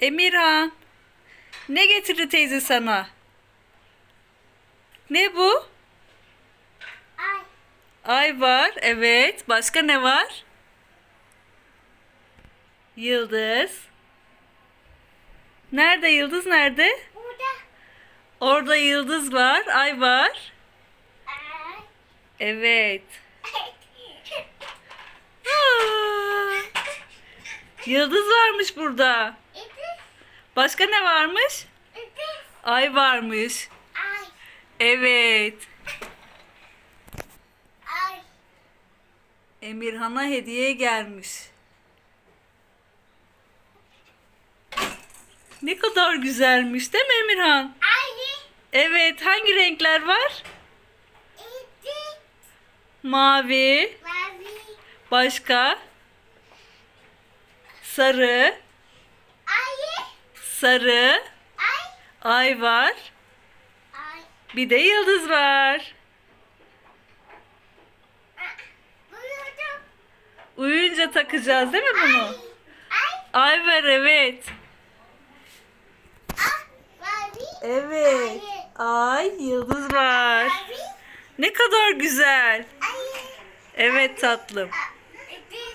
Emirhan. Ne getirdi teyze sana? Ne bu? Ay. Ay var. Evet. Başka ne var? Yıldız. Nerede yıldız nerede? Burada. Orada yıldız var. Ay var. Ay. Evet. Aa, yıldız varmış burada. Başka ne varmış? Ay varmış. Ay. Evet. Ay. Emirhan'a hediye gelmiş. Ne kadar güzelmiş değil mi Emirhan? Ay. Evet, hangi renkler var? Mavi, Mavi. başka? Sarı. Sarı, Ay. ay var. Ay. Bir de yıldız var. Buyurdum. Uyuyunca takacağız değil mi bunu? Ay. Ay var evet. Ah. Evet. Ay, yıldız var. Ne kadar güzel. Ay. Evet tatlım.